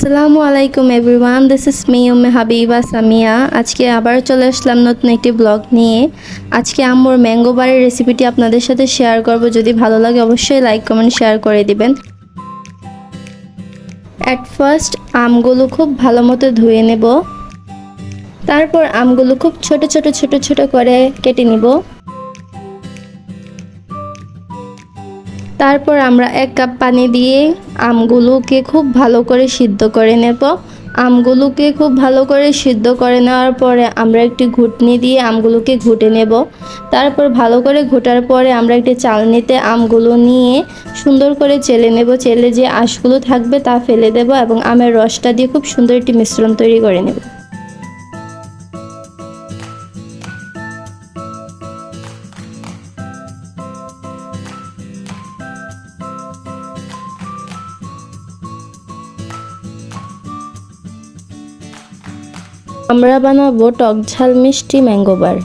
আসসালামু আলাইকুম everyone this is me Umme Habiba Samia আজকে আবার চলে আসলাম নতুন একটি ব্লগ নিয়ে। আজকে আম্মুর ম্যাঙ্গো বারের রেসিপিটি আপনাদের সাথে শেয়ার করব। যদি ভালো লাগে অবশ্যই লাইক কমেন্ট শেয়ার করে দিবেন। অ্যাট ফার্স্ট আমগুলো খুব ভালো মতো ধুয়ে নেব। তারপর আমগুলো খুব ছোট ছোট ছোট ছোট করে কেটে নিব। তারপর আমরা এক কাপ পানি দিয়ে আমগুলোকে খুব ভালো করে সিদ্ধ করে নেব। আমগুলোকে খুব ভালো করে সিদ্ধ করে নেওয়ার পরে আমরা একটি ঘুটনি দিয়ে আমগুলোকে ঘুটে নেব। তারপর ভালো করে ঘোটার পরে আমরা একটি চালনিতে আমগুলো নিয়ে সুন্দর করে চেলে নেব। চেলে যে আঁশগুলো থাকবে তা ফেলে দেব এবং আমের রসটা দিয়ে খুব সুন্দর একটি মিশ্রণ তৈরি করে নেব। আমরা বানাবো টক ঝাল মিষ্টি ম্যাঙ্গো বার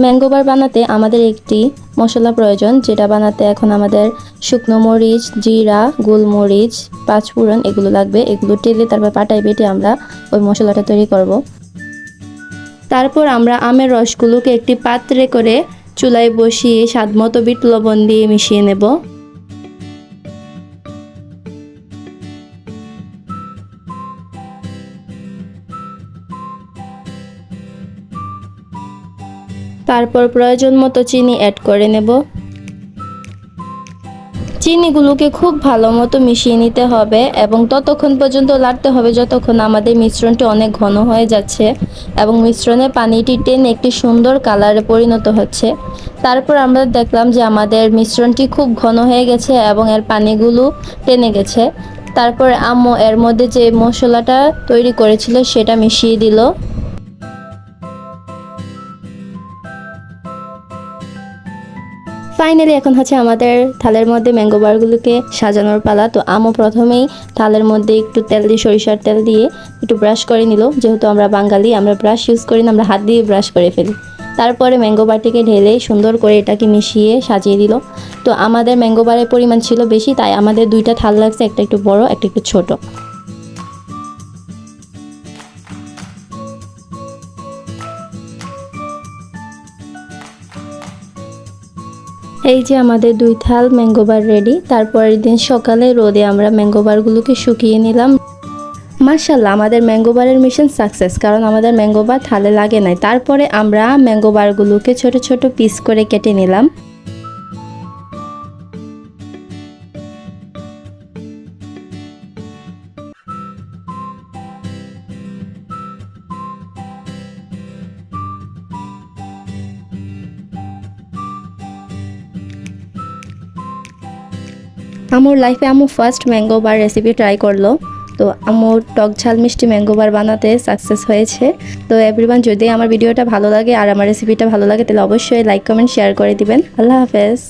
ম্যাঙ্গো বার বানাতে আমাদের একটি মশলা প্রয়োজন, যেটা বানাতে এখন আমাদের শুকনো মরিচ, জিরা, গোলমরিচ, পাঁচফোড়ন এগুলো লাগবে, এগুলো টেলে তারপর পাটায় বেটে আমরা ওই মশলাটা তৈরি করব। তারপর আমরা আমের রসগুলোকে একটি পাত্রে করে চুলায় বসিয়ে স্বাদ মতো বিট লবণ দিয়ে মিশিয়ে নেব তারপর প্রয়োজন মতো চিনি অ্যাড করে নেব। চিনিগুলোকে খুব ভালো মতো মিশিয়ে নিতে হবে এবং ততক্ষণ পর্যন্ত লাগতে হবে যতক্ষণ আমাদের মিশ্রণটি অনেক ঘন হয়ে যাচ্ছে এবং মিশ্রণে পানিটি টেনে একটি সুন্দর কালারে পরিণত হচ্ছে। তারপর আমরা দেখলাম যে আমাদের মিশ্রণটি খুব ঘন হয়ে গেছে এবং এর পানিগুলো টেনে গেছে। তারপর আম্মু এর মধ্যে যে মশলাটা তৈরি করেছিল সেটা মিশিয়ে দিল। ফাইনালি এখন হচ্ছে আমাদের থালের মধ্যে ম্যাঙ্গো বারগুলোকে সাজানোর পালা। তো আমও প্রথমেই থালের মধ্যে একটু তেল দিয়ে, সরিষার তেল দিয়ে একটু ব্রাশ করে নিল। যেহেতু আমরা বাঙালি, আমরা ব্রাশ ইউজ করি না, আমরা হাত দিয়ে ব্রাশ করে ফেলি। তারপরে ম্যাঙ্গো বারটিকে ঢেলে সুন্দর করে এটাকে মিশিয়ে সাজিয়ে দিল। তো আমাদের ম্যাঙ্গো বারের পরিমাণ ছিল বেশি, তাই আমাদের দুইটা থাল লাগছে, একটা একটু বড়, একটা একটু ছোট। এই যে আমাদের দুই থাল ম্যাঙ্গোবার রেডি তারপরের দিন সকালে রোদে আমরা ম্যাঙ্গোবারগুলোকে শুকিয়ে নিলাম। মার্শাল্লাহ আমাদের ম্যাঙ্গোবারের মিশন সাকসেস কারণ আমাদের ম্যাঙ্গোবার থালে লাগে নাই। তারপরে আমরা ম্যাঙ্গোবারগুলোকে ছোট ছোট পিস করে কেটে নিলাম। আমার লাইফে আমি first mango bar recipe try করল। তো আমার টক ঝাল মিষ্টি ম্যাঙ্গো বার বানাতে সাকসেস হয়েছে। তো এভরিওয়ান যদি আমার ভিডিওটা ভালো লাগে আর আমার রেসিপিটা ভালো লাগে, তাহলে অবশ্যই লাইক কমেন্ট শেয়ার করে দিবেন। আল্লাহ হাফেজ।